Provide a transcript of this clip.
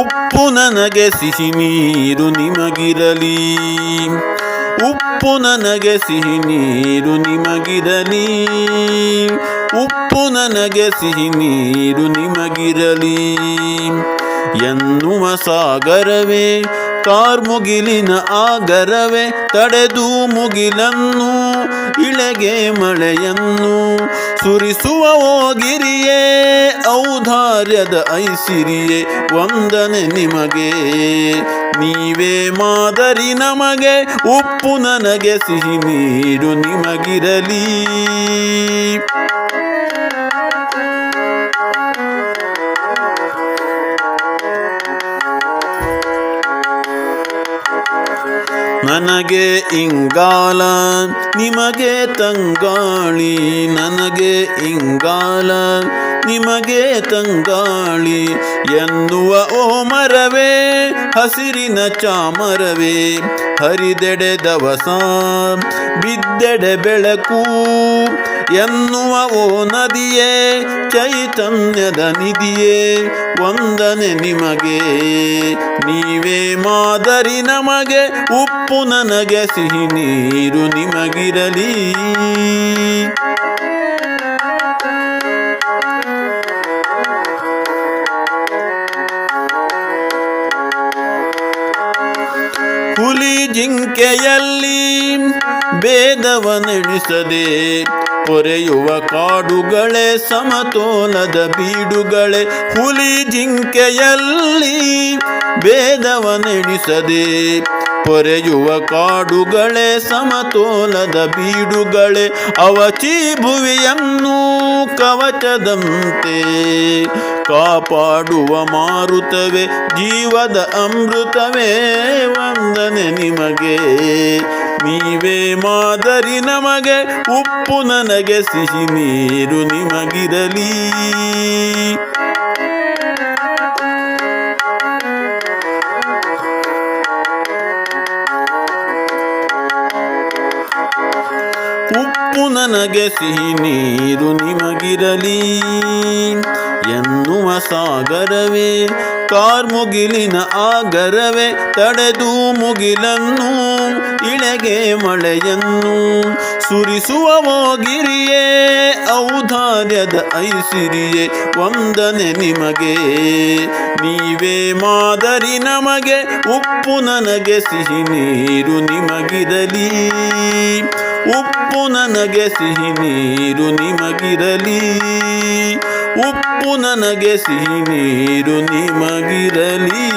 ಉಪ್ಪು ನನಗೆ ಸಿಹಿ ನೀರು ನಿಮಗಿರಲಿ. ಉಪ್ಪು ನನಗೆ ಸಿಹಿ ನೀರು ನಿಮಗಿರಲಿ. ಉಪ್ಪು ನನಗೆ ಸಿಹಿ ನೀರು ನಿಮಗಿರಲಿ. ಎನ್ನುವ ಸಾಗರವೇ ಕಾರ್ಮುಗಿಲಿನ ಆಗರವೇ ತಡೆದು ಮುಗಿಲನ್ನು, ಇಳೆಗೆ ಮಳೆಯನ್ನು ಸುರಿಸುವ ಓಗಿರಿಯೇ ಔದಾರ್ಯದ ಐಸಿರಿಯೇ, ವಂದನೆ ನಿಮಗೆ. ನೀವೇ ಮಾದರಿ ನಮಗೆ, ಉಪ್ಪು ನನಗೆ ಸಿಹಿ ನೀಡು ನಿಮಗಿರಲಿ. ನನಗೆ ಇಂಗಾಲ ನಿಮಗೆ ತಂಗಾಳಿ ನನಗೆ ಇಂಗಾಲ. ನಿಮಗೆ ತಂಗಾಳಿ ಎನ್ನುವ ಓ ಮರವೇ ಹಸಿರಿನ ಚಾಮರವೇ ಹರಿದೆಡೆ ದವಸ ಬಿದ್ದೆಡೆ ಬೆಳಕು ಎನ್ನುವ ಓ ನದಿಯೇ, ಚೈತನ್ಯದ ನಿಧಿಯೇ, ವಂದನೆ ನಿಮಗೆ. ನೀವೇ ಮಾದರಿ ನಮಗೆ, ಉಪ್ಪು ನನಗೆ ಸಿಹಿ ನೀರು ನಿಮಗಿರಲಿ. ಜಿಂಕೆಯಲ್ಲಿ ಭೇದವನೆಣಿಸದೆ ಪೊರೆಯುವ ಕಾಡುಗಳೇ ಸಮತೋಲದ ಬೀಡುಗಳೇ ಹುಲಿ ಜಿಂಕೆಯಲ್ಲಿ ಭೇದವನೆಣಿಸದೆ ಪೊರೆಯುವ ಕಾಡುಗಳೇ ಸಮತೋಲದ ಬೀಡುಗಳೇ ಅವಚಿ ಭುವಿಯನ್ನು ಕವಚದಂತೆ ಕಾಪಾಡುವ ಮಾರುತವೇ ಜೀವದ ಅಮೃತವೇ ವಂದನೆ ನಿಮಗೆ. ನೀವೇ ಮಾದರಿ ನಮಗೆ ಉಪ್ಪು ನನಗೆ ಸಿಹಿ ನೀರು ನಿಮಗಿರಲಿ. ನನಗೆ ಸಿಹಿ ನೀರು ನಿಮಗಿರಲಿ. ಎನ್ನುವ ಸಾಗರವೇ ಕಾರ್ಮುಗಿಲಿನ ಆಗರವೇ ತಡೆದು ಮುಗಿಲನ್ನು ಇಳೆಗೆ ಮಳೆಯನ್ನು ಸುರಿಸುವ ಮೋಗಿರಿಯೇ ಔದಾರ್ಯದ ಐಸಿರಿಯೇ, ವಂದನೆ ನಿಮಗೆ. ನೀವೇ ಮಾದರಿ ನಮಗೆ, ಉಪ್ಪು ನನಗೆ ಸಿಹಿ ನೀರು ನಿಮಗಿರಲಿ. ಉಪ್ಪು ನನಗೆ ಸಿಹಿ ನೀರು ನಿಮಗಿರಲಿ. ಉಪ್ಪು ನನಗೆ ಸಿಹಿ ನೀರು ನಿಮಗಿರಲಿ.